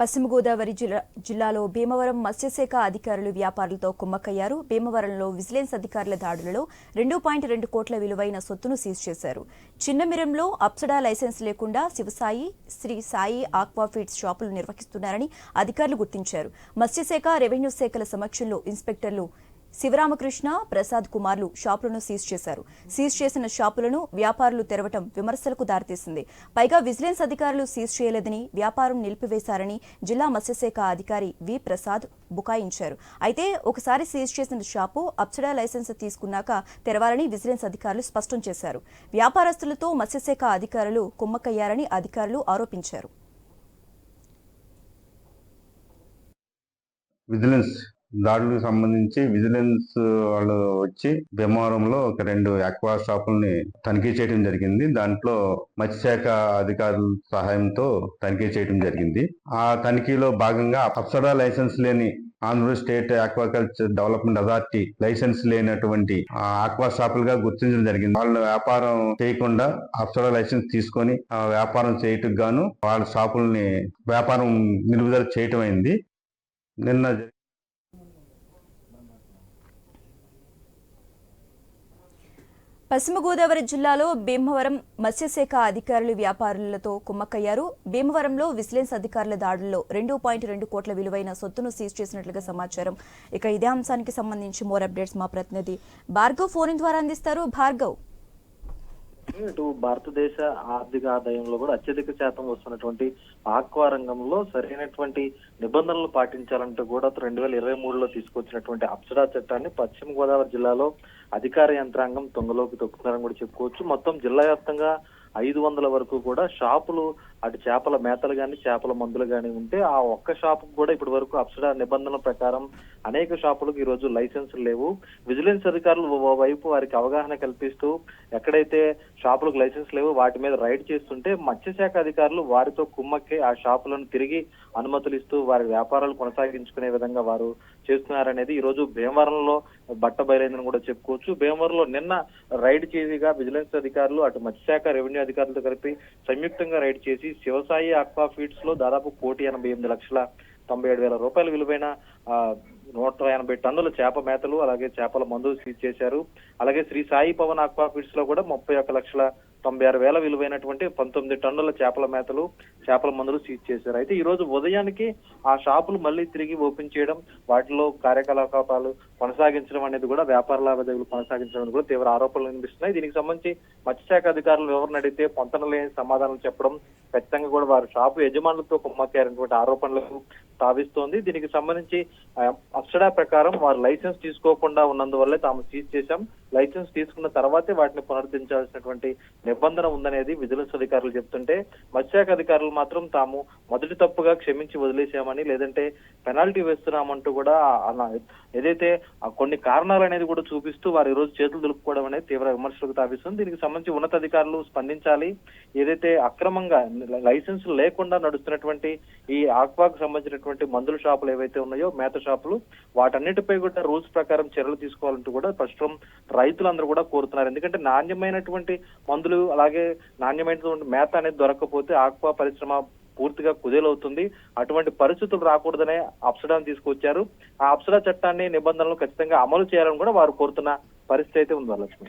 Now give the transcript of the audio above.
పశ్చిమ గోదావరి జిల్లా జిల్లాలో భీమవరం మత్స్యశాఖ అధికారులు వ్యాపారులతో కుమ్మక్కయ్యారు. భీమవరంలో విజిలెన్స్ అధికారుల దాడులలో రెండు పాయింట్ రెండు కోట్ల విలువైన సొత్తును సీజ్ చేశారు. చిన్నమిరంలో అప్సడా లైసెన్స్ లేకుండా శివసాయి శ్రీ సాయి ఆక్వాఫీడ్స్ షాపులు నిర్వహిస్తున్నారని అధికారులు గుర్తించారు. మత్స్యశాఖ రెవెన్యూ శాఖల సమక్షంలో ఇన్స్పెక్టర్లు శివరామకృష్ణ ప్రసాద్ కుమార్లు షాపులను సీజ్ చేశారు. సీజ్ చేసిన షాపులను వ్యాపారులు తెరవటం విమర్శలకు దారితీసింది. పైగా విజిలెన్స్ అధికారులు సీజ్ చేయలేదని వ్యాపారం నిలిపివేశారని జిల్లా మత్స్యశాఖ అధికారి వి. ప్రసాద్ బుకాయించారు. అయితే ఒకసారి సీజ్ చేసిన షాపు అప్సడా లైసెన్స్ తీసుకున్నాక తెరవాలని విజిలెన్స్ అధికారులు స్పష్టం చేశారు. వ్యాపారస్తులతో మత్స్యశాఖ అధికారులు కుమ్మక్కయ్యారని అధికారులు ఆరోపించారు. విజిలెన్స్ దాడులకు సంబంధించి విజిలెన్స్ వాళ్ళు వచ్చి భీమవరంలో ఒక రెండు అక్వా షాపుల్ని తనిఖీ చేయడం జరిగింది. దాంట్లో మత్స్యశాఖ అధికారుల సహాయంతో తనిఖీ చేయడం జరిగింది. ఆ తనిఖీలో భాగంగా అప్సడా లైసెన్స్ లేని Andhra Pradesh state aquaculture development authority license లేనటువంటి ఆ ఆక్వా షాపులుగా గుర్తించడం జరిగింది. వాళ్ళు వ్యాపారం చేయకుండా అప్సడా లైసెన్స్ తీసుకొని ఆ వ్యాపారం చేయటం గాను వాళ్ళ షాపుల్ని వ్యాపారం నిలుపుదల చేయటం అయింది నిన్న పశ్చిమ గోదావరి జిల్లాలో భీమవరం మత్స్యశాఖ అధికారులు వ్యాపారులతో కుమ్మక్కయ్యారు. భీమవరంలో విజిలెన్స్ అధికారుల దాడుల్లో రెండు పాయింట్ రెండు కోట్ల విలువైన సొత్తును సీజ్ చేసినట్లుగా సమాచారం. ఇక ఇదే అంశానికి సంబంధించి మోర్ అప్డేట్స్ మా ప్రతినిధి భార్గవ్ ఫోన్ ద్వారా అందిస్తారు. భార్గవ్. ఇటు భారతదేశ ఆర్థిక ఆదాయంలో కూడా అత్యధిక శాతం వస్తున్నటువంటి ఆక్వా రంగంలో సరైనటువంటి నిబంధనలు పాటించాలంటూ కూడా రెండు వేల ఇరవై మూడులో తీసుకొచ్చినటువంటి అప్సడా చట్టాన్ని పశ్చిమ గోదావరి జిల్లాలో అధికార యంత్రాంగం తొంగలోకి తొక్కుతున్నారని కూడా చెప్పుకోవచ్చు. మొత్తం జిల్లా వ్యాప్తంగా ఐదు వందల వరకు కూడా షాపులు అటు చేపల మేతలు కానీ చేపల మందులు కానీ ఉంటే ఆ ఒక్క షాప్ కూడా ఇప్పటి వరకు అప్సడా నిబంధనల ప్రకారం అనేక షాపులకు ఈ రోజు లైసెన్స్ లేవు. విజిలెన్స్ అధికారులు వైపు వారికి అవగాహన కల్పిస్తూ ఎక్కడైతే షాపులకు లైసెన్స్ లేవు వాటి మీద రైడ్ చేస్తుంటే మత్స్యశాఖ అధికారులు వారితో కుమ్మక్కి ఆ షాపులను తిరిగి అనుమతులు ఇస్తూ వారి వ్యాపారాలు కొనసాగించుకునే విధంగా వారు చేస్తున్నారనేది ఈ రోజు భీమవరంలో బట్ట బయలైందని కూడా చెప్పుకోవచ్చు. భీమవరంలో నిన్న రైడ్ చేసిగా విజిలెన్స్ అధికారులు అటు మత్స్యశాఖ రెవెన్యూ అధికారులతో కలిపి సంయుక్తంగా రైడ్ చేసి శివసాయి అక్వా ఫీడ్స్లో దాదాపు కోటి ఎనభై ఎనిమిది లక్షల తొంభై ఏడు వేల రూపాయల విలువైన నూట ఎనభై టన్నుల చేప మేతలు అలాగే చేపల మందులు సీజ్ చేశారు. అలాగే శ్రీ సాయి పవన్ ఆక్వా ఫీడ్స్లో కూడా ముప్పై ఒక్క లక్షల తొంభై ఆరు వేల విలువైనటువంటి పంతొమ్మిది టన్నుల చేపల మేతలు చేపల మందులు సీజ్ చేశారు. అయితే ఈ రోజు ఉదయానికి ఆ షాపులు మళ్ళీ తిరిగి ఓపెన్ చేయడం వాటిలో కార్యకలాపాలు కొనసాగించడం అనేది కూడా వ్యాపార లావాదేవీలు కొనసాగించడం అనేది కూడా తీవ్ర ఆరోపణలు వినిపిస్తున్నాయి. దీనికి సంబంధించి మత్స్యశాఖ అధికారులు వివరణ అడిగితే పొంతన లేని సమాధానం చెప్పడం ఖచ్చితంగా కూడా వారు షాపు యజమానులతో కుమ్మక్కారనేటువంటి ఆరోపణలకు తావిస్తోంది దీనికి సంబంధించి అక్షడా అప్సడా ప్రకారం వారు లైసెన్స్ తీసుకోకుండా ఉన్నందువల్లే తాము సీజ్ చేశాం. లైసెన్స్ తీసుకున్న తర్వాతే వాటిని పునరుద్ధరించాల్సినటువంటి నిబంధన ఉందనేది విజిలెన్స్ అధికారులు చెప్తుంటే మత్స్యాఖ అధికారులు మాత్రం తాము మొదటి తప్పుగా క్షమించి వదిలేసామని లేదంటే పెనాల్టీ వేస్తున్నామంటూ కూడా ఏదైతే కొన్ని కారణాలు అనేది కూడా చూపిస్తూ వారు ఈరోజు రోజు చేతులు దులుపుకోవడం అనేది తీవ్ర విమర్శలకు తావిస్తుంది. దీనికి సంబంధించి ఉన్నతాధికారులు స్పందించాలి. ఏదైతే అక్రమంగా లైసెన్స్ లేకుండా నడుస్తున్నటువంటి ఈ ఆక్వాకు సంబంధించినటువంటి మందుల షాపులు ఏవైతే ఉన్నాయో మేత షాపులు వాటన్నిటిపై కూడా రూల్స్ ప్రకారం చర్యలు తీసుకోవాలంటూ కూడా ప్రస్తుతం రైతులందరూ కూడా కోరుతున్నారు. ఎందుకంటే నాణ్యమైనటువంటి మందులు అలాగే నాణ్యమైనటువంటి మేత అనేది దొరకకపోతే ఆక్వా పరిశ్రమ పూర్తిగా కుదేలవుతుంది. అటువంటి పరిస్థితులు రాకూడదనే అప్సడాను తీసుకొచ్చారు. ఆ అప్సడా చట్టాన్ని నిబంధనలు ఖచ్చితంగా అమలు చేయాలని కూడా వారు కోరుతున్న పరిస్థితి అయితే ఉంది వరలక్ష్మి